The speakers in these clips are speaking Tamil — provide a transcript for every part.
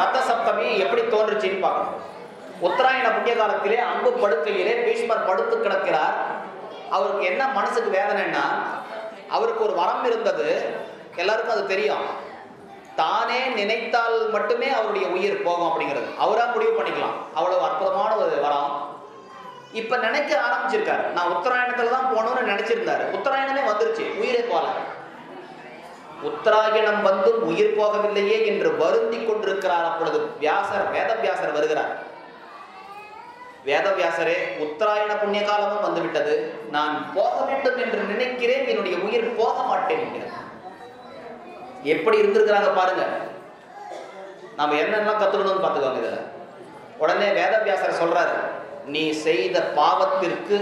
ரத சப்தமி எப்படி தோன்றுச்சுன்னு பார்க்கணும். உத்தராயண புண்ணிய காலத்திலே அம்பு படுக்கையிலே பீஷ்மர் படுத்து கிடக்கிறார். அவருக்கு என்ன மனசுக்கு வேதனைன்னா அவருக்கு ஒரு வரம் இருந்தது. எல்லாருக்கும் அது தெரியும். தானே நினைத்தால் மட்டுமே அவருடைய உயிர் போகும் அப்படிங்கிறது. அவரா முடிவு பண்ணிக்கலாம். அவ்வளவு அற்புதமான ஒரு வரம். இப்ப நினைக்க ஆரம்பிச்சிருக்காரு. நான் உத்தராயணத்துல தான் போகணும்னு நினைச்சிருந்தாரு. உத்தராயணமே வந்துருச்சு. உயிரே போல உத்தராயணம் வந்தும் உயிர் போகவில்லையே என்று வருந்தி கொண்டிருக்கிறார் அப்பொழுது வியாசர் வேதவியாசர் வருகிறார். வேதவியாசரே உத்தராயண புண்ணிய காலமும் வந்துவிட்டது. நான் போக வேண்டும் என்று நினைக்கிறேன். என்னுடைய உயிர் போக மாட்டேன் என்கிறார். எப்படி இருந்திருக்கிறாங்க பாருங்க. நாம என்னென்ன கத்துக்கணும்னு பார்த்துக்கோங்க இதில். உடனே வேதவியாசர் சொல்றாரு நீ செய்த பாவத்திற்கு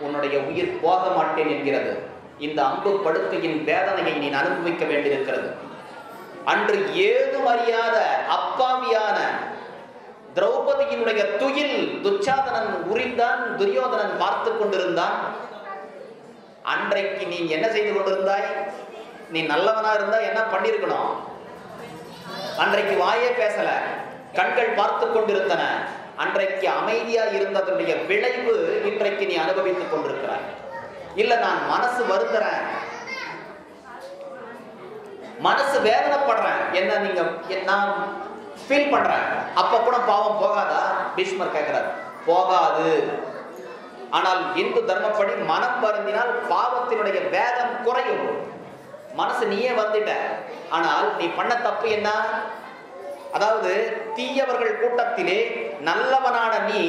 உன்னுடைய உயிர் போக மாட்டேன் என்கிறது. இந்த அம்பு படுக்கையின் வேதனையை நீ அனுபவிக்க வேண்டியிருக்கிறது. அன்று ஏதும் அறியாத அப்பாவியான திரௌபதியினுடைய துயில் துச்சாதனன் உரிந்தான் துரியோதனன் பார்த்து கொண்டிருந்தான். அன்றைக்கு நீ என்ன செய்து கொண்டிருந்தாய்? நீ நல்லவனா இருந்தா என்ன பண்ணிருக்கணும் அன்றைக்கு வாயே பேசல கண்கள் பார்த்து கொண்டிருந்தன. அன்றைக்கு அமைதியா இருந்ததனுடைய விளைவு இன்றைக்கு நீ அனுபவித்துக் கொண்டிருக்கிறாய். இல்ல நான் மனசு வருந்துறேன் மனசு வேதனைப்படுறேன். என்ன நீங்க நான் ஃபீல் பண்றேன். அப்ப கூட பாவம் போகாதா? பீஷ்மர் கேட்கிறார் போகாது. ஆனால் இந்து தர்மப்படி மனம் வருந்தினால் பாவத்தினுடைய வேதம் குறையும். மனசு நீயே வந்துட்ட. ஆனால் நீ பண்ண தப்பு என்ன? அதாவது தீயவர்கள் கூட்டத்திலே நல்லவனான நீ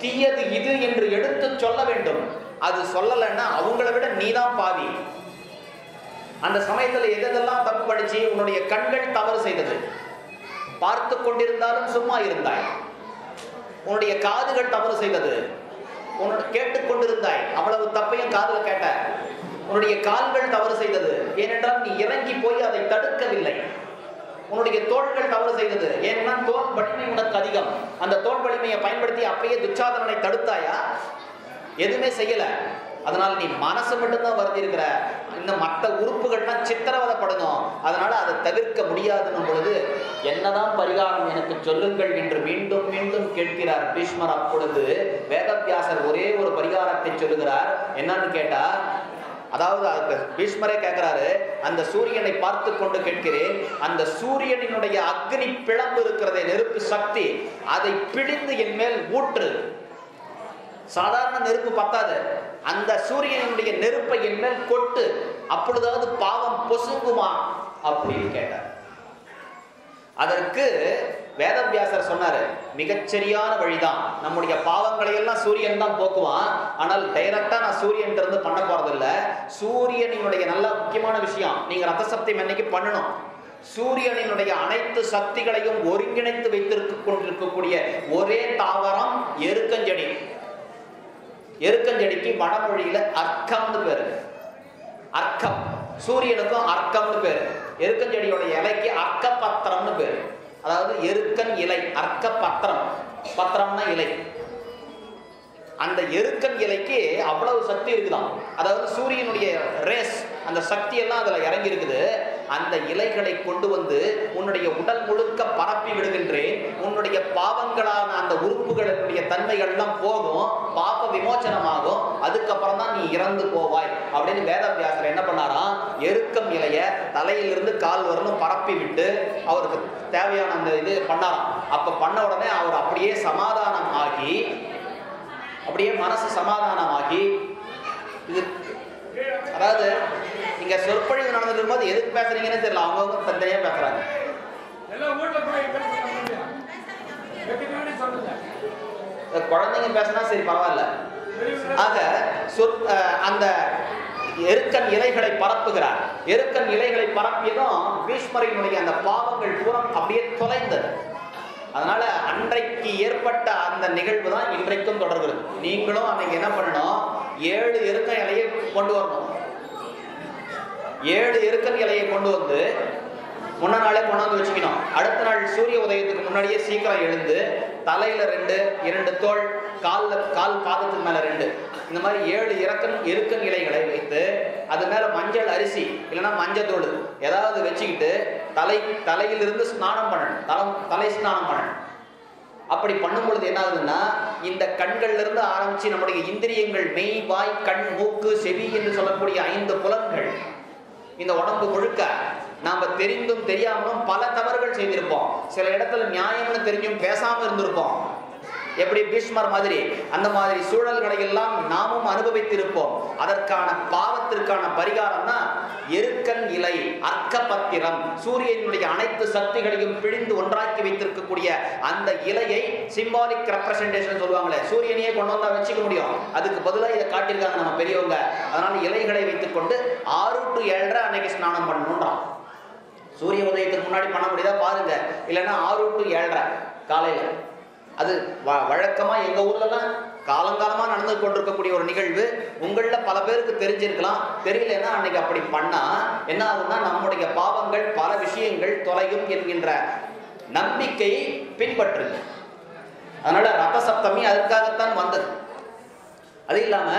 தீயது இது என்று எடுத்து சொல்ல வேண்டும். அது சொல்லலைன்னா அவங்கள விட நீ தான் பாவி. அந்த சமயத்தில் எதெல்லாம் தப்பு படிச்சு உன்னுடைய கண்கள் தவறு செய்தது. பார்த்து கொண்டிருந்தாலும் சும்மா இருந்தாய். உன்னுடைய காதுகள் தவறு செய்தது. உன்னோட கேட்டுக்கொண்டிருந்தாய் அவ்வளவு தப்பையும் காதில் கேட்ட. உன்னுடைய கால்கள் தவறு செய்தது. ஏனென்றால் நீ இறங்கி போய் அதை தடுக்கவில்லை. உன்னுடைய தோள்கள் தவறு செய்தது. ஏனென்றால் தோல் வலிமை உனக்கு அதிகம். அந்த தோல் வலிமையை பயன்படுத்தி அப்பயே துச்சாதனனை தடுத்தாயா? எதுவுமே செய்யலை. அதனால் நீ மனசு மட்டும்தான் வருந்திருக்கிற இந்த இன்னும் மற்ற உறுப்புகள்லாம் சித்திரவதைப்படணும் அதனால் அதை தவிர்க்க முடியாதுன்னும் பொழுது என்னதான் பரிகாரம் எனக்கு சொல்லுங்கள் என்று மீண்டும் மீண்டும் கேட்கிறார் பீஷ்மர். அப்பொழுது வேதவியாசர் ஒரே ஒரு பரிகாரத்தை சொல்லுகிறார். என்னன்னு கேட்டா அதாவது அதுக்கு பீஷ்மரே கேட்கிறாரு அந்த சூரியனை பார்த்து கொண்டு கேட்கிறேன். அந்த சூரியனினுடைய அக்னி பிளம்பு இருக்கிறதே நெருப்பு சக்தி. அதை பிழிந்து என் மேல் ஊற்று. சாதாரண நெருப்பு பத்தாது. அந்த சூரியனுடைய நெருப்பை என்ன கொட்டு அப்பொழுதாவது பாவம் பொசுங்குமா அப்படின்னு கேட்டார். அதற்கு வேதவியாசர் சொன்னாரு மிகச்சரியான வழிதான். நம்முடைய பாவங்களை எல்லாம் சூரியன் தான் போக்குவான். ஆனால் டைரக்டா நான் சூரியன் இருந்து பண்ண போறதில்ல. சூரியனினுடைய நல்ல முக்கியமான விஷயம். நீங்க ரத்த சப்தம் என்னைக்கு பண்ணணும்? சூரியனினுடைய அனைத்து சக்திகளையும் ஒருங்கிணைத்து வைத்திருக்க கொண்டிருக்கக்கூடிய ஒரே தாவரம் எருக்கஞ்செடி. எருக்கஞ்செடிக்கு வடமொழியில அர்க்கம்னு பேரு. அர்க்கம். சூரியனுக்கும் அர்க்கம்னு பேரு. எருக்கஞ்செடியோட இலைக்கு அர்க்க பத்திரம்னு பேரு. அதாவது எருக்கன் இலை அர்க்க பத்திரம் பத்திரம்னா இலை. அந்த எருக்கன் இலைக்கு அவ்வளவு சக்தி இருக்குதான் அதாவது சூரியனுடைய ரேஸ் அந்த சக்தி எல்லாம் அதுல இறங்கி இருக்குது அந்த இலைகளை கொண்டு வந்து உன்னுடைய உடல் முழுக்க பரப்பி விடுகின்றேன். உன்னுடைய பாவங்களான அந்த உறுப்புகளுடைய தன்மைகள் எல்லாம் போகும். பாப விமோச்சனமாகும். அதுக்கப்புறம் தான் நீ இறந்து போவாய் அப்படின்னு வேதவியாசர் என்ன பண்ணாராம்? எருக்கம் இலைய தலையிலிருந்து கால் வரலும் பரப்பி விட்டு அவருக்கு தேவையான அந்த இது பண்ணாராம். அப்ப பண்ண உடனே அவர் அப்படியே சமாதானம் ஆகி அப்படியே மனசு சமாதானமாகி இது அதாவது இங்க சொற்பொழிவு நடந்துட்டு இருக்கும்போது எதுக்கு பேசுறீங்கன்னு தெரியல. அவங்கவுங்க தனித்தனியா பேசுறாங்க. எல்லாம் வீட்டுல போய் பேச முடியும் வெட்டி வேண்டி சொல்லுங்க. இந்த குழந்தைங்க பேசினா சரி பரவாயில்ல. ஆக சொற் அந்த எருக்கன் இலைகளை பரப்புகிறார். எருக்கன் இலைகளை பரப்பியதும் பீஷ்மரினுடைய அந்த பாவங்கள் பூரம் அப்படியே தொலைந்தது. அதனால அன்றைக்கு ஏற்பட்ட அந்த நிகழ்வு தான் இன்றைக்கும் தொடர்கிறது. நீங்களும் அன்னைக்கு என்ன பண்ணணும்? ஏழு எருக்க இலையை கொண்டு வரணும். ஏழு எருக்கன் இலையை கொண்டு வந்து முன்ன நாளே கொண்டாந்து வச்சுக்கணும். அடுத்த நாள் சூரிய உதயத்துக்கு முன்னாடியே சீக்கிரம் எழுந்து தலையில ரெண்டு இரண்டு தோல் காலில் கால் பாதத்துக்கு மேல ரெண்டு. இந்த மாதிரி ஏழு இறக்கன் எருக்கன் இலைகளை வைத்து அது மேல மஞ்சள் அரிசி இல்லைன்னா மஞ்சள் தோடு ஏதாவது வச்சுக்கிட்டு தலை தலையிலிருந்து ஸ்நானம் பண்ணணும். தலம் தலை ஸ்நானம் பண்ணணும். அப்படி பண்ணும் பொழுது என்ன ஆகுதுன்னா இந்த கண்கள்ல இருந்து ஆரம்பிச்சு நம்முடைய இந்திரியங்கள் மெய் வாய் கண் மூக்கு செவி என்று சொல்லக்கூடிய ஐந்து புலன்கள் இந்த உடம்பு முழுக்க நாம தெரிந்தும் தெரியாமலும் பல தவறுகள் செய்திருப்போம். சில இடத்துல நியாயம்னு தெரிஞ்சும் பேசாம இருந்திருப்போம். எப்படி பீஷ்மர் மாதிரி அந்த மாதிரி சூழல்களை எல்லாம் நாமும் அனுபவித்திருப்போம். அதற்கான பாவத்திற்கான பரிகாரம் தான் எருக்கன் இலை அர்க்கபத்திரம் சூரியனுடைய அனைத்து சக்திகளையும் பிழிந்து ஒன்றாக்கி வைத்திருக்கக்கூடிய அந்த இலையை சிம்பாலிக் ரெப்ரசன்டேஷன் சொல்லுவாங்களே சூரியனையே கொண்டு வந்தா வச்சுக்க முடியும். அதுக்கு பதிலாக இதை காட்டியிருக்காங்க நம்ம பெரியவங்க. அதனால இலைகளை வைத்துக்கொண்டு ஆறு டு ஏழரை அன்னைக்கு ஸ்நானம் பண்ணணுன்றான். சூரிய உதயத்துக்கு முன்னாடி பண்ண முடியாத? பாருங்க. இல்லைன்னா ஆறு டு ஏழரை காலையில். அது வ- வழக்கமாக எங்கள் ஊர்லலாம் காலங்காலமாக நடந்து கொண்டிருக்கக்கூடிய ஒரு நிகழ்வு. உங்களில் பல பேருக்கு தெரிஞ்சிருக்கலாம். தெரியலன்னா அன்னைக்கு அப்படி பண்ணால் என்ன ஆகுதுன்னா நம்முடைய பாவங்கள் பல விஷயங்கள் தொலையும் என்கின்ற நம்பிக்கையை பின்பற்றுங்க அதனால ரத சப்தமி அதற்காகத்தான் வந்தது. அது இல்லாம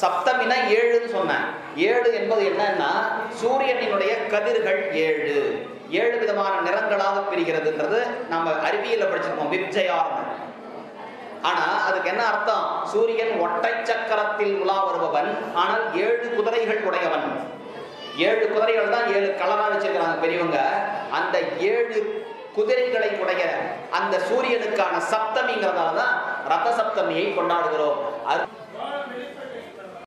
சப்தமினா ஏழுன்னு சொன்னேன். ஏழு என்பது என்னன்னா சூரியனினுடைய கதிர்கள் ஏழு. ஏழு விதமான நிறங்களாக பிரிகிறதுன்றது நம்ம அறிவியல படிச்சிருக்கோம். விப்ஜயார்னு ஆனா அதுக்கு என்ன அர்த்தம்? சூரியன் ஒற்றை சக்கரத்தில் உலா வருபவன். ஆனால் ஏழு குதிரைகள் உடையவன். ஏழு குதிரைகள் தான் ஏழு கலரா வச்சிருக்கிறாங்க பெரியவங்க. அந்த ஏழு குதிரைகளை உடைய அந்த சூரியனுக்கான சப்தமிங்கிறதால தான் ரத சப்தமியை கொண்டாடுகிறோம். அது